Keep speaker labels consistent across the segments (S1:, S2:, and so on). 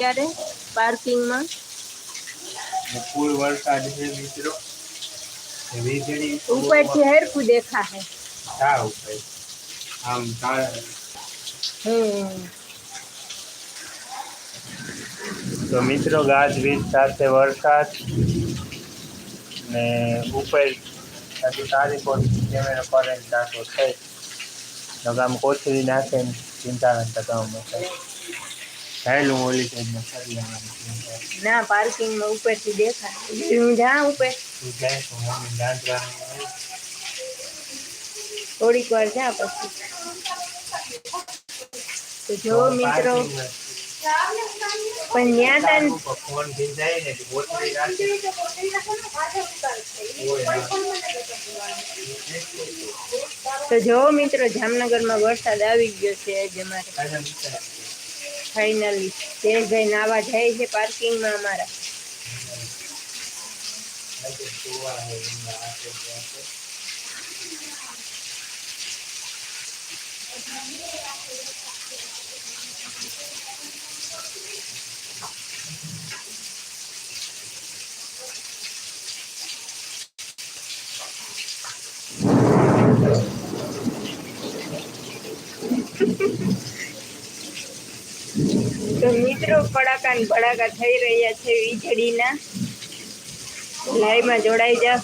S1: ત્યારે પાર્કિંગમાં
S2: ને ફૂલ વરસાદ છે મિત્રો ને વીજળી
S1: ઉપરથી હરખું દેખાશે
S2: તા ઉપર આમ તા-
S1: હમ
S2: તો મિત્રો ગાજવીજ સાથે વરસાદ ને ઉપર હજુ તારી પર કેમેરા કરંટ જાતો છે તો આમ કોથળી નાખે ને ચિંતા નથી કરવાનું ચાલ્યું ઓલી સાઈડમાં ચિંતા
S1: ના પાર્કિંગમાં ઉપરથી દેખાય. હું જા ઉપર. થોડીક વાર જા પછી. તો જો મિત્રો. પણ ત્યાં તને
S2: ફોનથી જાય ને તો
S1: જો મિત્રો જામનગરમાં વરસાદ આવી ગયો છે આજે અમારે ફાઇનલી જયેશભાઈ નાવા જાય છે પાર્કિંગમાં અમારા તો મિત્રો કડાકા ને ભડાકા થઈ રહ્યા છે વીજળીના. લાઈવમાં જોડાઈ જા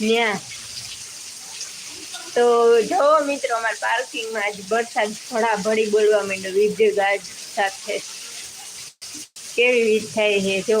S1: ન્યા. તો જો મિત્રો, અમારા પાર્કિંગમાં આજ વરસાદ ભડા ભડી બોલવા માંડ્યો. વીજળી ગાજ સાથે. કેવી વીજ થાય છે જો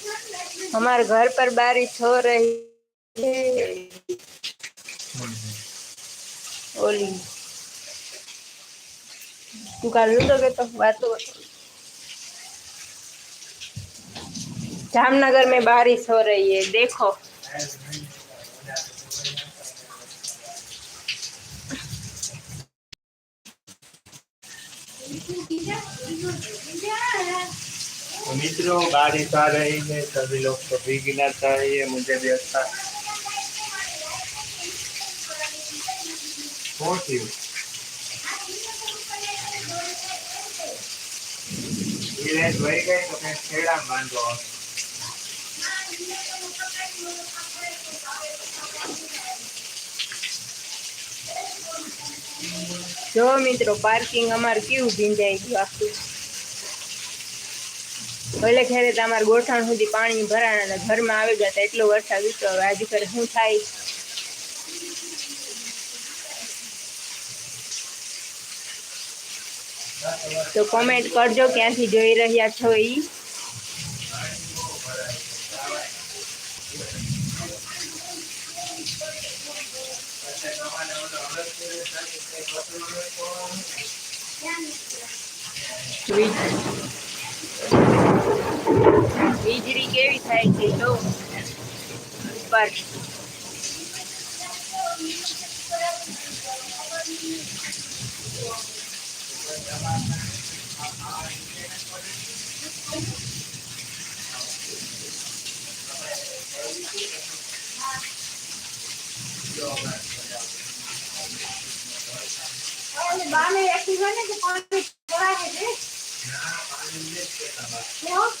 S1: हमारे घर पर बारिश हो रही है। ઓલી તું तो में बारिश हो रही है, देखो। Yeah.
S2: तो मित्रों बारिश आ रही है सभी लोग को भीगना चाहिए मुझे भी अच्छा कौन थी वो? ये रेत वही गई तो मैं खेड़ा मान लो
S1: જો મિત્રો પાર્કિંગ અમારે કેવું ભીંજાઈ ગયું આખું ભલે ઘરે તમારે ગોઠણ સુધી પાણી ભરાણ અને ઘરમાં આવી ગયા એટલો વરસાદ ઉતરો. આજે ઘરે શું થાય? તો કોમેન્ટ કરજો ક્યાંથી જોઈ રહ્યા છો ઈ. વીજ- વીજળી કેવી થાય છે જો? ઉપર.
S3: બાને એક્ટિવ ને કે પાણી ભરાય છે?
S2: ના પાણી નથી કે ઇન્વર્ટર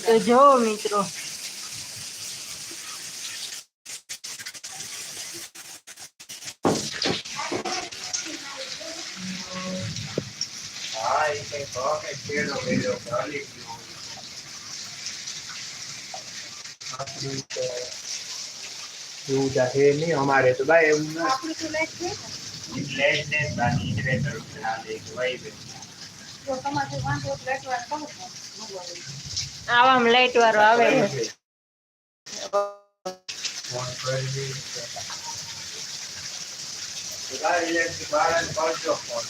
S1: તો જો મિત્રો
S2: હા એ કઈ કહો કે છેડો કર્યો કે હલી ગયો બાકી તો એવું જા હે નહીં અમારે તો ભાઈ એવું ના
S3: આપણી તો લાઈટ છે
S2: એટલે જ ને બાકી ઇન્વેટર ઉપર હાલે કે ભાઈ બે
S3: જો તમારે વાંધો હોય તો લાઈટ વાળા કહો છો.
S1: આવામ લાઈટ વાળો આવે છે.
S2: ફોન કરી તો ભાઈ ઇલેક્ટ્રિક વાળાને કરજો ફોન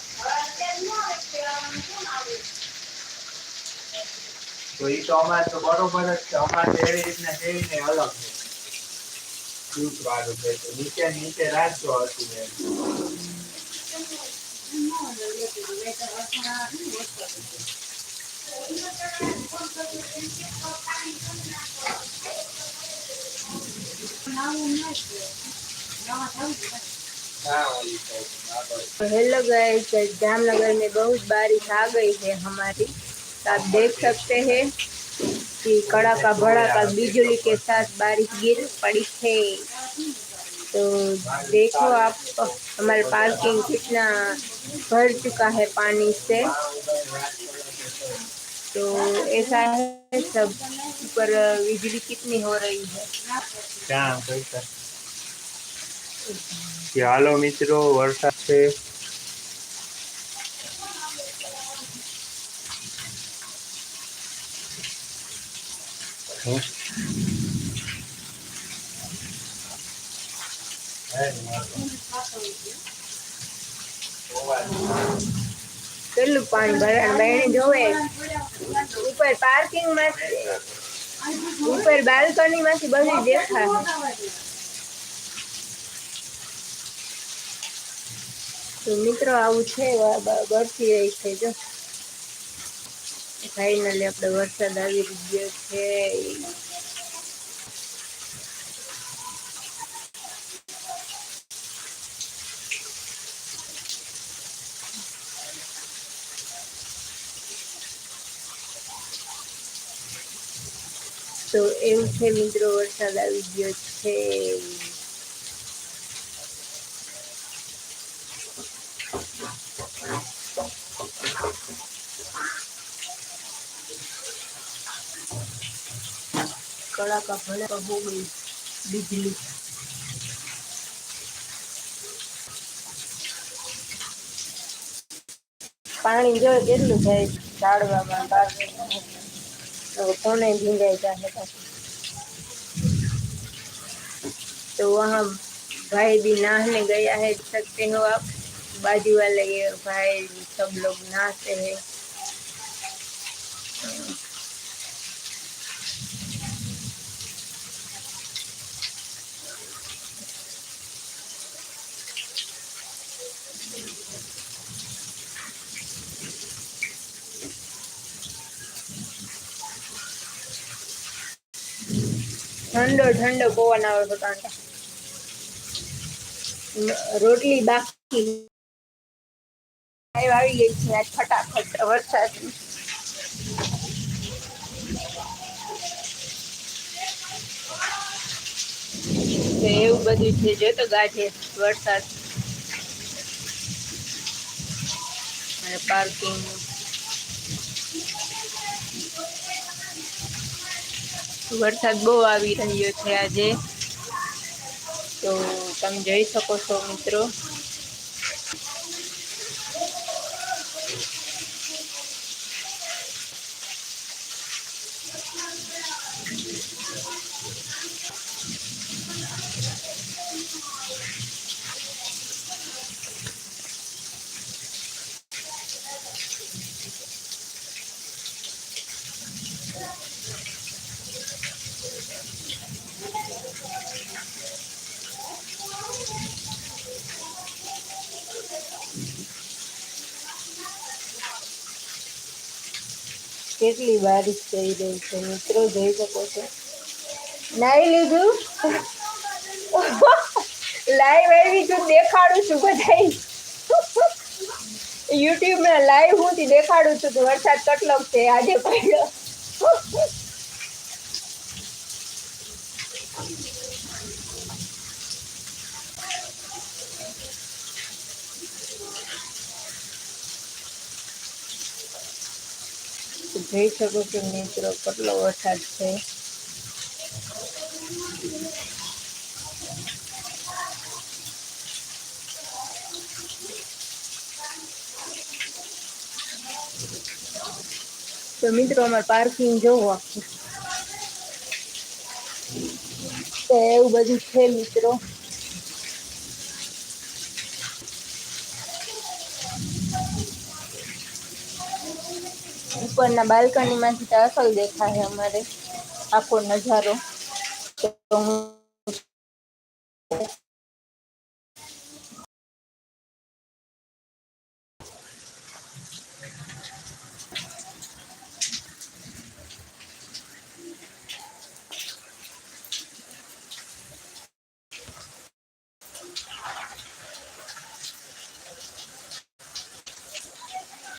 S2: તો એ તો અમારે તો બરોબર જ છે અમારે તો એવી રીતના છે ય નહીં અલગ છે જૂથ વાળું છે તો નીચે નીચે રાખજો હતું એમ
S1: हेलो गाइस जामनगर में बहुत बारिश आ गई है हमारी। तो आप देख सकते हैं कि कड़ाका भड़ाका बिजली के साथ बारिश गिर पड़ी है। तो देखो आप, हमारा पार्किंग कितना भर चुका है पानी से। तो ऐसा है सब ऊपर बिजली कितनी हो रही है
S2: ક્યાં પૈસા કે હાલો મિત્રો વરસાદ છે હે? હે ને વાંધો.
S1: કેટલું પાણી ભરાણ બહેને જોવે ઉપર પાર્કિંગમાંથી ઉપર બાલ્કની માંથી બધી દેખાય. તો મિત્રો, આવું છે વા- રહી છે, જો. ફાઈનલી આપણે વરસાદ આવી ગયો છે. તો એવું છે મિત્રો વરસાદ આવી ગયો છે કડાકા ભડાકા હો ગઈ બીજલી પાણી જો કેટલું થાય ઝાડવામાં બાર कोने भींगाई जाए। तो वहाँ भाई भी नहाने गया है सकते हो आप बाजू वाले भाई सब लोग नहाते हैं ઠંડો ઠંડો પવન આવે છે કાંટા રોટલી બાકી આવી ગઈ છે આજ ફટાફટ વરસાદ તો એવું બધું છે જો તો ગાજે વરસાદ અને પાર્કિંગ વરસાદ બહુ આવી રહ્યો છે આજે. તો તમે જોઈ શકો છો મિત્રો. કેટલી બારીશ થઈ રહી છે, મિત્રો, જોઈ શકો છો. નાઈ લીધું? લાઈવ આવી છું દેખાડું છું બધાય. યુટ્યુબમાં લાઈવ હું થી દેખાડું છું કે વરસાદ કેટલો છે, આજે પડ્યો. જોઈ શકો છો મિત્રો, કેટલો વરસાદ છે? તો મિત્રો, અમારે પાર્કિંગ જોવો તો એવું બધું છે મિત્રો. ઉપરના બાલ્કનીમાંથી તો અસલ દેખાય અમારે આખો નજારો. તો હું